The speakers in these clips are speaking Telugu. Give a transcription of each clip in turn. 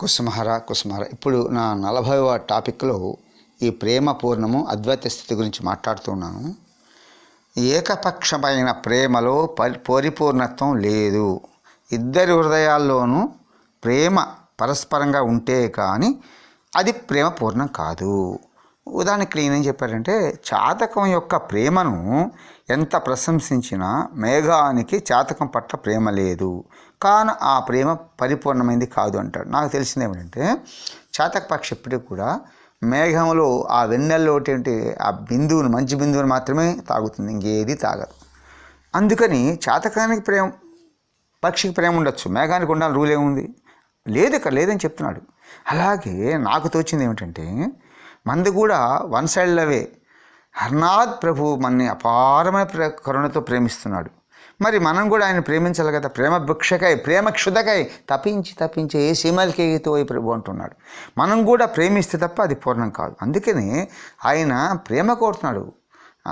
కుసుమహర కుసుమహర. ఇప్పుడు నా నలభైవ టాపిక్లో ఈ ప్రేమ పూర్ణము అద్వైత స్థితి గురించి మాట్లాడుతున్నాను. ఏకపక్షమైన ప్రేమలో పరి పరిపూర్ణత్వం లేదు. ఇద్దరి హృదయాల్లోనూ ప్రేమ పరస్పరంగా ఉంటే కానీ అది ప్రేమ పూర్ణం కాదు. ఉదాహరణకి ఈయన ఏం చెప్పారంటే చాతకం యొక్క ప్రేమను ఎంత ప్రశంసించినా మేఘానికి చాతకం పట్ల ప్రేమ లేదు. కాన ఆ ప్రేమ పరిపూర్ణమైంది కాదు అంటాడు. నాకు తెలిసింది ఏమిటంటే చాతక పక్షి ఎప్పటికీ కూడా మేఘంలో ఆ వెన్నెల్లో ఆ బిందువును మంచి బిందువును మాత్రమే తాగుతుంది ఇంకేది తాగదు. అందుకని చాతకానికి ప్రేమ పక్షికి ప్రేమ ఉండొచ్చు. మేఘానికి ఉండాలి రూల్ ఏముంది? లేదు ఇక్కడ లేదని చెప్తున్నాడు. అలాగే నాకు తోచింది ఏమిటంటే మంది కూడా వన్ సైడ్ లవే హర్నాథ్ ప్రభు మనని అపారమైన కరుణతో ప్రేమిస్తున్నాడు. మరి మనం కూడా ఆయన ప్రేమించాలి కదా ప్రేమ భిక్షకై ప్రేమ క్షుదకై తప్పించి తప్పించి ఏ సీమలకేతో ప్రభు అంటున్నాడు. మనం కూడా ప్రేమిస్తే తప్ప అది పూర్ణం కాదు. అందుకని ఆయన ప్రేమ కోరుతున్నాడు.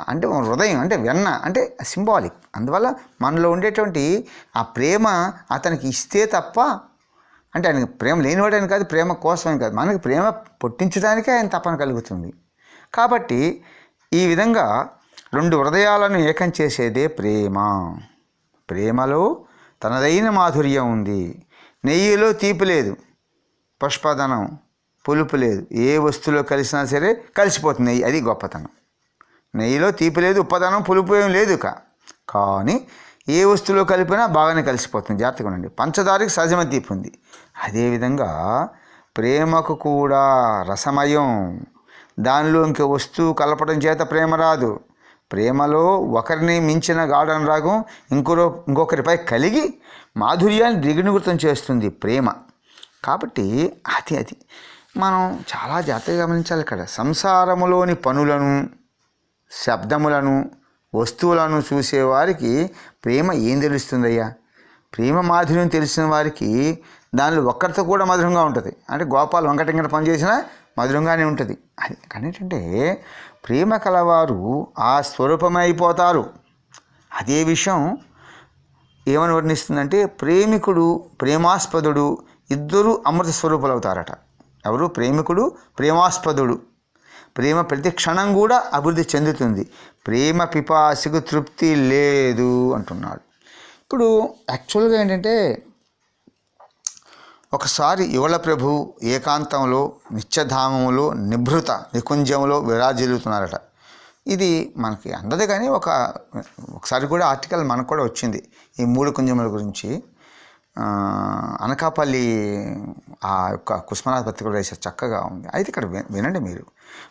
అంటే హృదయం అంటే వెన్న అంటే సింబాలిక్. అందువల్ల మనలో ఉండేటువంటి ఆ ప్రేమ అతనికి ఇస్తే తప్ప అంటే ఆయనకి ప్రేమ లేనివాడని కాదు ప్రేమ కోసమని కాదు. మనకి ప్రేమ పుట్టించడానికే ఆయన తపన కలుగుతుంది. కాబట్టి ఈ విధంగా రెండు హృదయాలను ఏకం చేసేదే ప్రేమ. ప్రేమలో తనదైన మాధుర్యం ఉంది. నెయ్యిలో తీపి లేదు. పుష్పదనం పులుపు లేదు. ఏ వస్తువులో కలిసినా సరే కలిసిపోతుంది. నెయ్యి అది గొప్పతనం. నెయ్యిలో తీపి లేదు ఉప్పదనం పులుపు ఏం లేదు కానీ ఏ వస్తువులో కలిపినా బాగానే కలిసిపోతుంది. జాగ్రత్తగా ఉండండి. పంచదారికి సహజమైన తీపి ఉంది. అదేవిధంగా ప్రేమకు కూడా రసమయం. దానిలో ఇంక వస్తువు కలపడం చేత ప్రేమ రాదు. ప్రేమలో ఒకరిని మించిన గాఢన రాగం ఇంకో ఇంకొకరిపై కలిగి మాధుర్యాన్ని దిగునివృతం చేస్తుంది ప్రేమ. కాబట్టి అది అది మనం చాలా జాగ్రత్తగా గమనించాలి ఇక్కడ. సంసారములోని పనులను శబ్దములను వస్తువులను చూసేవారికి ప్రేమ ఏం తెలుస్తుందయ్యా? ప్రేమ మాధుర్యం తెలిసిన వారికి దానిలో ఒక్కరితో కూడా మధురంగా ఉంటుంది. అంటే గోపాల్ వెంకటంగా పనిచేసినా మధురంగానే ఉంటుంది. అది కానీ ఏంటంటే ప్రేమ కలవారు ఆ స్వరూపమైపోతారు అదే విషయం ఏమని వర్ణిస్తుందంటే ప్రేమికుడు ప్రేమాస్పదుడు ఇద్దరు అమృత స్వరూపులు అవుతారట ఎవరు? ప్రేమికుడు ప్రేమాస్పదుడు. ప్రేమ ప్రతి క్షణం కూడా అభివృద్ధి చెందుతుంది. ప్రేమ పిపాసికు తృప్తి లేదు అంటున్నాడు. ఇప్పుడు యాక్చువల్గా ఏంటంటే ఒకసారి యువల ప్రభు ఏకాంతంలో నిత్యధామంలో నిభృత నికుంజంలో విరాజిల్లుతున్నారట ఇది మనకి అందదు కానీ ఒక ఒకసారి కూడా ఆర్టికల్ మనకు కూడా వచ్చింది. ఈ మూడు కుంజముల గురించి. అనకాపల్లి ఆ యొక్క కుస్మనాథ్ పత్రికలు వేసే చక్కగా ఉంది. అయితే ఇక్కడ వినండి మీరు.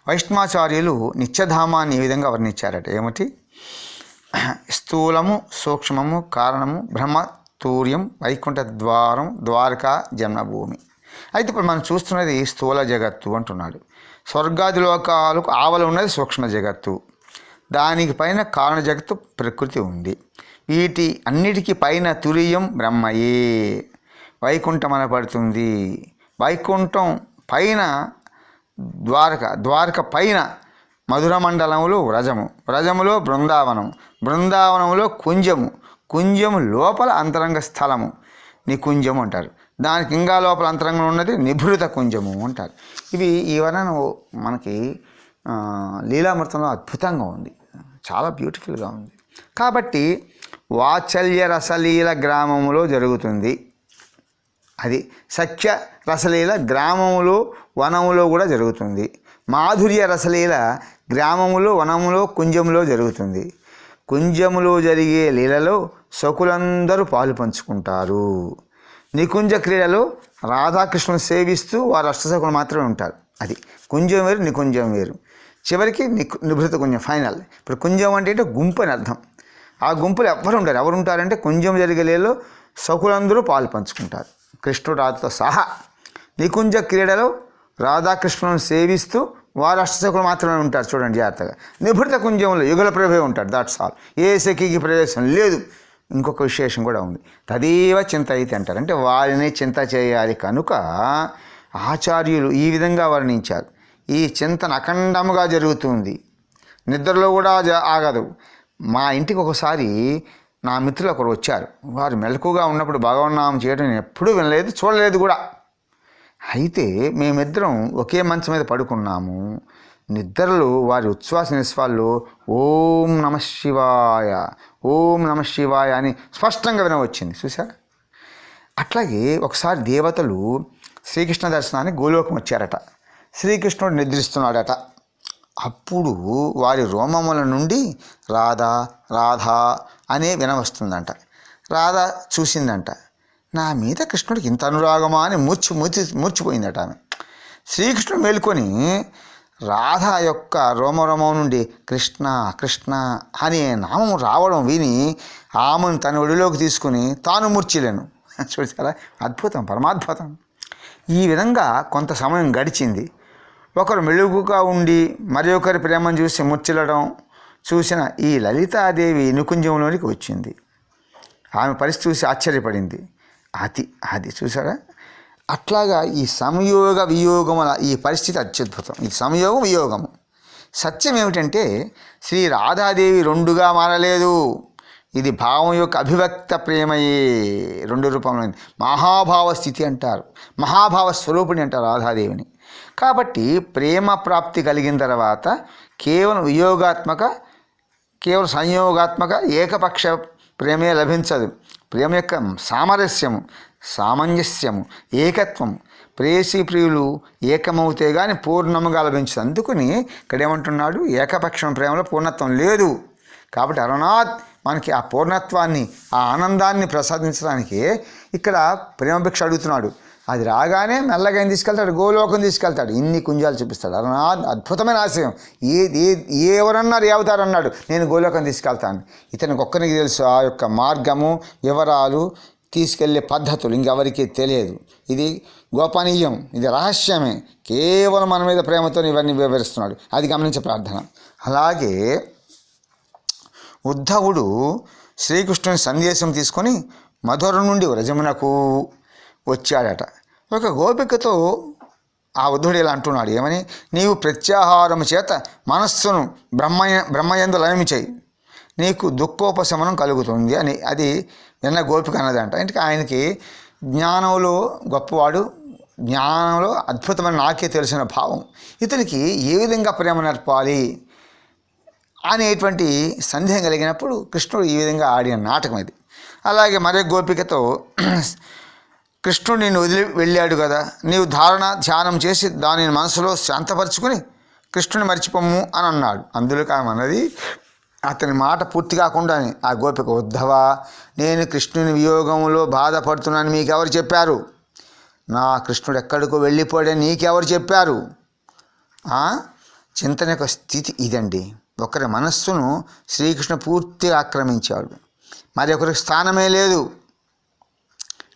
వైష్ణవాచార్యులు నిత్యధామాన్ని ఈ విధంగా వర్ణించారట. ఏమిటి? స్థూలము సూక్ష్మము కారణము బ్రహ్మ తూర్యం వైకుంఠ ద్వారం ద్వారకా జన్మభూమి. అయితే ఇప్పుడు మనం చూస్తున్నది స్థూల జగత్తు అంటున్నాడు. స్వర్గాది లోకాలకు ఆవలు ఉన్నది సూక్ష్మ జగత్తు. దానికి పైన కారణ జగత్తు ప్రకృతి ఉంది. వీటి అన్నిటికీ పైన తురియం బ్రహ్మయే. వైకుంఠం అనబడుతుంది. వైకుంఠం పైన ద్వారక ద్వారక పైన మధుర మండలంలో వ్రజము. వ్రజములో బృందావనం బృందావనంలో కుంజము. కుంజము లోపల అంతరంగ స్థలము. నికుంజము అంటారు. దానికి ఇంకా లోపల అంతరంగం ఉన్నది నిభృత కుంజము అంటారు. ఇవి ఈ వర్ణన మనకి లీలామృతంలో అద్భుతంగా ఉంది. చాలా బ్యూటిఫుల్గా ఉంది. కాబట్టి వాత్సల్య రసలీల గ్రామములో జరుగుతుంది. అది సఖ్య రసలీల గ్రామములో వనములో కూడా జరుగుతుంది. మాధుర్య రసలీల గ్రామములో వనములో కుంజములో జరుగుతుంది. కుంజములో జరిగే లీలలో సకులందరూ పాలు పంచుకుంటారు. నికుంజ క్రీడలో రాధాకృష్ణుని సేవిస్తూ వారు అష్టసకులు మాత్రమే ఉంటారు. అది కుంజం వేరు నికుంజం వేరు. చివరికి నికు నిభృత కుంజం ఫైనల్. ఇప్పుడు కుంజం అంటే గుంపు అని అర్థం. ఆ గుంపులు ఎవరు ఉంటారు? ఎవరు ఉంటారంటే కుంజం జరిగే లీలలో సకులందరూ పాలు పంచుకుంటారు. కృష్ణుడు సహా నికుంజ క్రీడలో రాధాకృష్ణులను సేవిస్తూ వారు అష్టశకులు మాత్రమే ఉంటారు. చూడండి జాగ్రత్తగా. నిభృత కుంజంలో యుగల ప్రభే ఉంటాడు దాట్స్ ఆల్ ఏ సఖికి ప్రవేశం లేదు. ఇంకొక విశేషం కూడా ఉంది. తదేవ చింత అయితే అంటారు. అంటే వారిని చింత చేయాలి కనుక ఆచార్యులు ఈ విధంగా వర్ణించారు. ఈ చింతన అఖండముగా జరుగుతుంది. నిద్రలో కూడా ఆగదు. మా ఇంటికి ఒకసారి నా మిత్రులు ఒకరు వచ్చారు. వారు మెలకుగా ఉన్నప్పుడు భగవన్నామం చేయడం నేను ఎప్పుడూ వినలేదు చూడలేదు కూడా. అయితే మేమిద్దరం ఒకే మంచం మీద పడుకున్నాము. నిద్రలు వారి ఉచ్ఛ్వాస నిశ్వాళ్ళు ఓం నమ శివాయ ఓం నమ శివాయ అని స్పష్టంగా వినవచ్చింది చూసారా అట్లాగే ఒకసారి దేవతలు శ్రీకృష్ణ దర్శనానికి గోలోకం వచ్చారట. శ్రీకృష్ణుడు నిద్రిస్తున్నాడట. అప్పుడు వారి రోమముల నుండి రాధా రాధా అనే వినవస్తుందంట. రాధ చూసిందంట. నా మీద కృష్ణుడికి ఇంత అనురాగమా అని మూర్చి మూర్చి మూర్చిపోయిందట ఆమె. శ్రీకృష్ణుడు మేల్కొని రాధ యొక్క రోమరోమం నుండి కృష్ణ కృష్ణ అనే నామం రావడం విని ఆమెను తన ఒడిలోకి తీసుకుని తాను మూర్చిలేను. చూసారా? అద్భుతం పరమాద్భుతం. ఈ విధంగా కొంత సమయం గడిచింది. ఒకరు మెలుగుగా ఉండి మరి ఒకరి ప్రేమను చూసి ముచ్చలడం చూసిన ఈ లలితాదేవి నికుంజంలోనికి వచ్చింది. ఆమె పరిస్థితి చూసి ఆశ్చర్యపడింది. అది అది చూసారా? అట్లాగా ఈ సంయోగ వియోగముల ఈ పరిస్థితి అత్యద్భుతం. ఇది సంయోగం వియోగము సత్యం ఏమిటంటే శ్రీ రాధాదేవి రెండుగా మారలేదు. ఇది భావం యొక్క అభివ్యక్త ప్రేమయే. రెండు రూపంలో ఉంది. మహాభావ స్థితి అంటారు. మహాభావ స్వరూపిణి అంటారు రాధాదేవిని. కాబట్టి ప్రేమ ప్రాప్తి కలిగిన తర్వాత కేవలం వియోగాత్మక కేవలం సంయోగాత్మక ఏకపక్ష ప్రేమే లభించదు. ప్రేమ యొక్క సామరస్యము సామంజస్యము ఏకత్వము ప్రేసి ప్రియులు ఏకమవుతే కానీ పూర్ణముగా లభించదు. అందుకని ఇక్కడ ఏమంటున్నాడు ఏకపక్షం ప్రేమలో పూర్ణత్వం లేదు. కాబట్టి అరుణాత్ మనకి ఆ పూర్ణత్వాన్ని ఆ ఆనందాన్ని ప్రసాదించడానికి ఇక్కడ ప్రేమభిక్ష అడుగుతున్నాడు. అది రాగానే మెల్లగా తీసుకెళ్తాడు? గోలోకం తీసుకెళ్తాడు. ఇన్ని కుంజాలు చూపిస్తాడు. అద్భుతమైన ఆశయం. ఏ ఏ ఎవరన్నారు ఏవతారన్నాడు నేను గోలోకం తీసుకెళ్తాను. ఇతనికి ఒక్కరికి తెలుసు ఆ యొక్క మార్గము వివరాలు తీసుకెళ్ళే పద్ధతులు. ఇంకెవరికి తెలియదు. ఇది గోపనీయం. ఇది రహస్యమే. కేవలం మన మీద ప్రేమతో ఇవన్నీ వివరిస్తున్నాడు. అది గమనించే ప్రార్థన. అలాగే ఉద్ధవుడు శ్రీకృష్ణుని సందేశం తీసుకొని మధుర నుండి వ్రజమునకు వచ్చాడట. ఒక గోపికతో ఆ ఉద్ధుడు ఇలా అంటున్నాడు ఏమని? నీవు ప్రత్యాహారము చేత మనస్సును బ్రహ్మయ బ్రహ్మయందు లయమి చేయి. నీకు దుఃఖోపశమనం కలుగుతుంది అని అది నిన్న గోపిక అన్నదంట. అంటే ఆయనకి జ్ఞానంలో గొప్పవాడు జ్ఞానంలో అద్భుతమైన నాకే తెలిసిన భావం. ఇతనికి ఏ విధంగా ప్రేమ నేర్పాలి? అనేటువంటి సందేహం కలిగినప్పుడు కృష్ణుడు ఈ విధంగా ఆడిన నాటకం ఇది. అలాగే మరే గోపికతో కృష్ణుడు నిన్ను వదిలి వెళ్ళాడు కదా నీవు ధారణ ధ్యానం చేసి దానిని మనసులో శాంతపరుచుకుని కృష్ణుని మర్చిపోము అని అన్నాడు. అందులో కామన్నది అతని మాట పూర్తి కాకుండానే ఆ గోపిక ఉద్ధవా నేను కృష్ణుని వియోగంలో బాధపడుతున్నాను మీకు ఎవరు చెప్పారు? నా కృష్ణుడు ఎక్కడికో వెళ్ళిపోయాడని నీకెవరు చెప్పారు? చింతన యొక్క స్థితి ఇదండి. ఒకరి మనస్సును శ్రీకృష్ణ పూర్తిగా ఆక్రమించాడు. మరి ఒకరికి స్థానమే లేదు.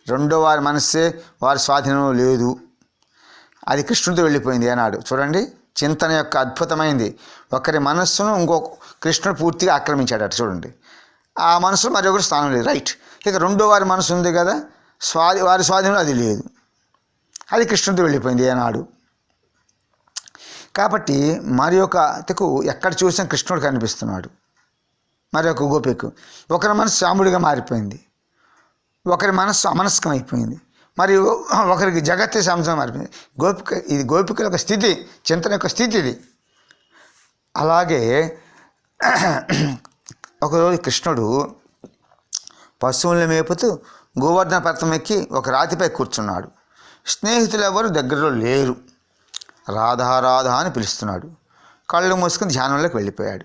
రెండో వారి మనస్సే వారి స్వాధీనంలో లేదు. అది కృష్ణుడితో వెళ్ళిపోయింది అన్నాడు చూడండి చింతన యొక్క అద్భుతమైంది. ఒకరి మనస్సును ఇంకో కృష్ణుడు పూర్తిగా ఆక్రమించాడట చూడండి. ఆ మనసు మరి ఒకరి స్థానం లేదు. రైట్. ఇక రెండో వారి మనసు ఉంది కదా స్వాధి వారి స్వాధీనంలో అది లేదు. అది కృష్ణుడితో వెళ్ళిపోయింది ఏనాడు. కాబట్టి మరి ఒక తెకు ఎక్కడ చూసినా కృష్ణుడు కనిపిస్తున్నాడు. మరి ఒక గోపికు. ఒకరి మనసు శాముడిగా మారిపోయింది. ఒకరి మనస్సు అమనస్కం అయిపోయింది. మరి ఒకరికి జగత్తే సంసం మారిపోయింది. గోపిక ఇది గోపికల యొక్క స్థితి చింతన యొక్క స్థితి ఇది. అలాగే ఒకరోజు కృష్ణుడు పశువులను మేపుతూ గోవర్ధన పర్వతం ఎక్కి ఒక రాతిపై కూర్చున్నాడు. స్నేహితులు ఎవరు దగ్గరలో లేరు. రాధా అని పిలుస్తున్నాడు. కళ్ళు మూసుకుని ధ్యానంలోకి వెళ్ళిపోయాడు.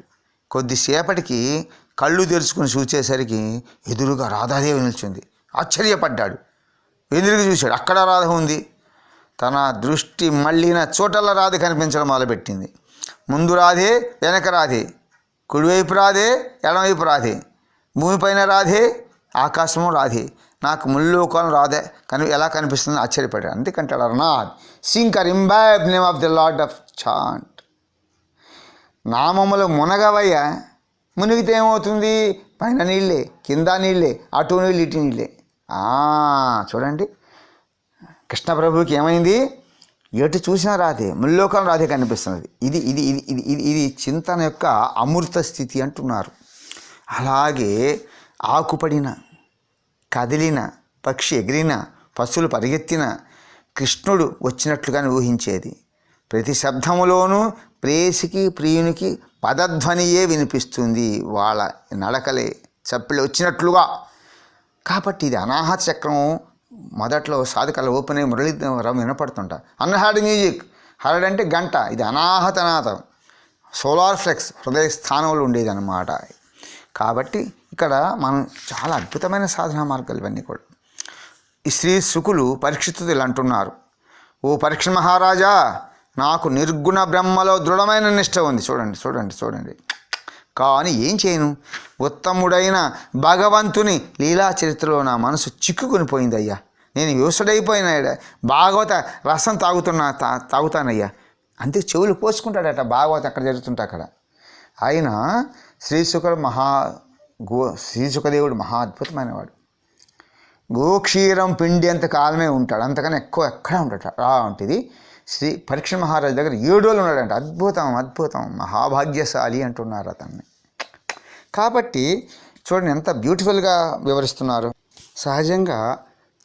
కొద్దిసేపటికి కళ్ళు తెరుచుకుని చూసేసరికి ఎదురుగా రాధాదేవి నిల్చుంది. ఆశ్చర్యపడ్డాడు. ఎదురుగా చూశాడు? అక్కడ రాధ ఉంది. తన దృష్టి మళ్ళిన చోటల్లా రాధ కనిపించడం మొదలుపెట్టింది. ముందు రాధే వెనక రాధే. కుడివైపు రాధే ఎడమవైపు రాధే. భూమిపైన రాధే ఆకాశము రాధే. నాకు ముల్లోకం రాదే. కని ఎలా కనిపిస్తుందో ఆశ్చర్యపడ్డాడు. అందుకంటాడు అర్నాథ్ సింకర్ imbibe name of the lord of chant. నామములు మునగవయ్య మునిగితే ఏమవుతుంది? పైన నీళ్ళే కింద నీళ్ళే అటు నీళ్ళు ఇటు నీళ్ళే. చూడండి. చూడండి కృష్ణప్రభుకి ఏమైంది? ఎటు చూసినా రాధే ముల్లోకం రాధే కనిపిస్తున్నది. ఇది ఇది ఇది ఇది ఇది ఇది చింతన యొక్క అమృత స్థితి అంటున్నారు. అలాగే ఆకుపడిన కదిలిన పక్షి ఎగిరిన పశువులు పరిగెత్తిన కృష్ణుడు వచ్చినట్లుగానే ఊహించేది. ప్రతి శబ్దములోనూ ప్రేసికి ప్రియునికి పదధ్వనియే వినిపిస్తుంది. వాళ్ళ నడకలే చప్పిళ్ళు వచ్చినట్లుగా. కాబట్టి ఇది అనాహత చక్రం మొదట్లో సాధకాల ఓపెన్ అయ్యి మురళీధరం వినపడుతుంట. అన్హార్డ్ మ్యూజిక్ హర్డ్ అంటే గంట. ఇది అనాహతనాథం సోలార్ ఫ్లెక్స్ హృదయ స్థానంలో ఉండేది అన్నమాట కాబట్టి ఇక్కడ మనం చాలా అద్భుతమైన సాధన మార్గాలు ఇవన్నీ కూడా. ఈ శ్రీ శుకులు పరీక్షితులు ఇలా అంటున్నారు. ఓ పరీక్ష మహారాజా నాకు నిర్గుణ బ్రహ్మలో దృఢమైన నిష్ట ఉంది. చూడండి చూడండి చూడండి. కానీ ఏం చేయను? ఉత్తముడైన భగవంతుని లీలా చరిత్రలో నా మనసు చిక్కుకొనిపోయింది అయ్యా నేను యూసుడైపోయిన భాగవత రసం తాగుతున్నా తా తాగుతానయ్యా. అంతే చెవులు పోసుకుంటాడట భాగవత అక్కడ జరుగుతుంటే అక్కడ. ఆయన శ్రీశుకుడు మహా గో శ్రీశుకదేవుడు మహా అద్భుతమైనవాడు. గోక్షీరం పిండి అంత కాలమే ఉంటాడు. అంతకన్నా ఎక్కువ ఎక్కడ ఉంటాడు అలాంటిది శ్రీ పరీక్ష మహారాజు దగ్గర ఏడు రోజులు ఉన్నాడంట. అద్భుతం అద్భుతం. మహాభాగ్యశాలి అంటున్నారు అతన్ని. కాబట్టి చూడండి ఎంత బ్యూటిఫుల్గా వివరిస్తున్నారు. సహజంగా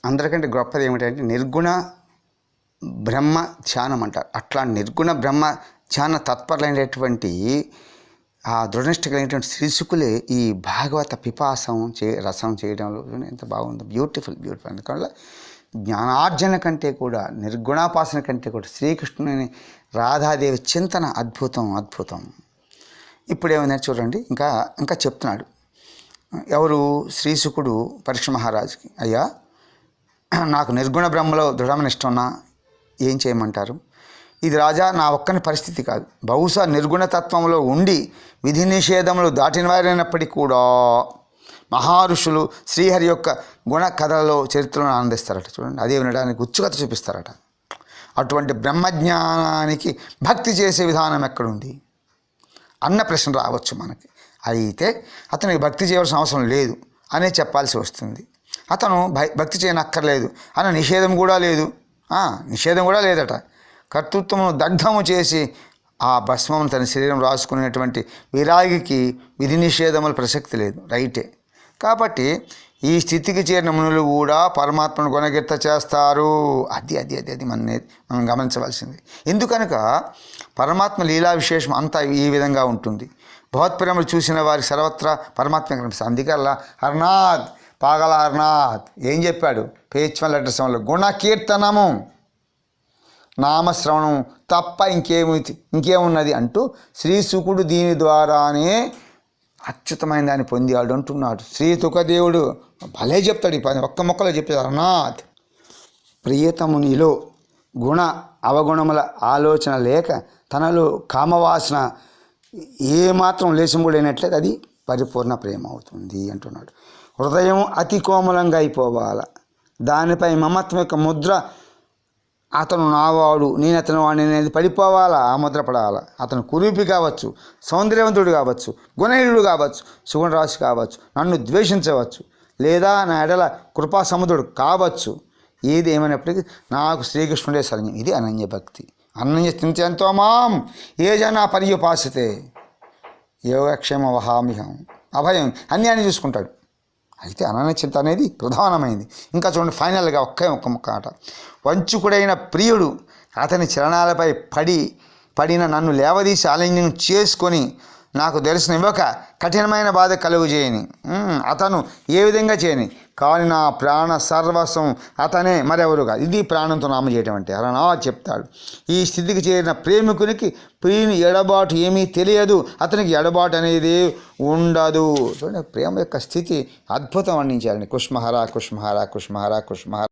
అందరికంటే గొప్పది ఏమిటంటే నిర్గుణ బ్రహ్మ ధ్యానం అంటారు. అట్లా నిర్గుణ బ్రహ్మ ధ్యాన తత్పరులైనటువంటి ఆ దృఢనిష్ట కలిగినటువంటి శ్రీశుకులే ఈ భాగవత పిపాసం చే రసం చేయడంలో ఎంత బాగుంది. బ్యూటిఫుల్ బ్యూటిఫుల్ అందుకని జ్ఞానార్జన కంటే కూడా నిర్గుణాపాసన కంటే కూడా శ్రీకృష్ణుని రాధాదేవి చింతన అద్భుతం అద్భుతం. ఇప్పుడు చూడండి. ఇంకా ఇంకా చెప్తున్నాడు. ఎవరు? శ్రీశుకుడు పరీక్ష మహారాజుకి. అయ్యా నాకు నిర్గుణ బ్రహ్మలో దృఢమైన ఇష్టం ఉన్నా ఏం చేయమంటారు? ఇది రాజా నా ఒక్కని పరిస్థితి కాదు. బహుశా నిర్గుణతత్వంలో ఉండి విధి నిషేధములు దాటిన వారైనప్పటికీ కూడా మహారుషులు శ్రీహరి యొక్క గుణ కథలలో చరిత్రను ఆనందిస్తారట. చూడండి అదే వినడానికి ఉత్సుకత చూపిస్తారట. అటువంటి బ్రహ్మజ్ఞానానికి భక్తి చేసే విధానం ఎక్కడుంది? అన్న ప్రశ్న రావచ్చు మనకి. అయితే అతనికి భక్తి చేయవలసిన అవసరం లేదు అనే చెప్పాల్సి వస్తుంది. అతను భక్తి చేయనక్కర్లేదు అన్న నిషేధం కూడా లేదు. నిషేధం కూడా లేదట. కర్తృత్వమును దగ్ధము చేసి ఆ భస్మమును తన శరీరం రాసుకునేటువంటి విరాగికి విధి నిషేధముల ప్రసక్తి లేదు రైటే. కాబట్టి ఈ స్థితికి చేరిన మునులు కూడా పరమాత్మను కొనగిత్త చేస్తారు. అది అది అది అది మన మనం గమనించవలసింది. ఎందుకనక పరమాత్మ లీలా విశేషం అంతా ఈ విధంగా ఉంటుంది. భగవత్ప్రేమలు చూసిన వారి సర్వత్రా పరమాత్మ కనిపిస్తుంది. అందుకే హర్నాథ్ పాగల హర్నాథ్ ఏం చెప్పాడు? పేచ్వన్ లెటర్ సమయంలో గుణకీర్తనము. నామశ్రవణం తప్ప ఇంకేమి ఇంకేమున్నది అంటూ శ్రీశుకుడు దీని ద్వారానే అచ్యుతమైన దాన్ని పొందాడు అంటున్నాడు. శ్రీ తుకదేవుడు భలే చెప్తాడు ఈ పని. ఒక్క మొక్కలో చెప్పాడు అనాథ్ ప్రియతమునిలో గుణ అవగుణముల ఆలోచన లేక తనలో కామవాసన ఏమాత్రం లేచిముడైనట్లయితే అది పరిపూర్ణ ప్రేమ అవుతుంది అంటున్నాడు. హృదయం అతి కోమలంగా అయిపోవాల. దానిపై మమత్వం యొక్క ముద్ర అతను నావాడు నేను అతను వాడిని అనేది పడిపోవాలా? ఆ అతను కురూపి కావచ్చు సౌందర్యవంతుడు కావచ్చు గుణహీనుడు కావచ్చు సుగుణరాశి కావచ్చు నన్ను ద్వేషించవచ్చు లేదా నా ఎడల కృపా సముద్రుడు కావచ్చు. ఏది ఏమైనప్పటికీ నాకు శ్రీకృష్ణుడే శరణ్యం ఇది అనన్య భక్తి. అనన్య చింతయంతో మాం. ఏ జనా పర్యుపాసితే. యోగక్షేమ వహామిహం అభయం. అన్యాన్ని చూసుకుంటాడు. అయితే అనన్య చింత అనేది ప్రధానమైంది. ఇంకా చూడండి ఫైనల్గా ఒకే ఒక్క ముక్క ఆట. వంచుకుడైన ప్రియుడు అతని చరణాలపై పడి పడిన నన్ను లేవదీసి ఆలింగనం చేసుకొని నాకు తెలిసిన ఇవ్వక కఠినమైన బాధ కలుగు చేయని. అతను ఏ విధంగా చేయని? కానీ నా ప్రాణ సర్వస్వం అతనే మరెవరుగా? ఇది ప్రాణంతో నామ చేయటం అంటే అలా చెప్తాడు. ఈ స్థితికి చేరిన ప్రేమికునికి ప్రియుని ఎడబాటు ఏమీ తెలియదు. అతనికి ఎడబాటు అనేది ఉండదు. ప్రేమ యొక్క స్థితి అద్భుతం అందించాలని కుష్మహర కుష్మహర కుష్మహర కుష్మహర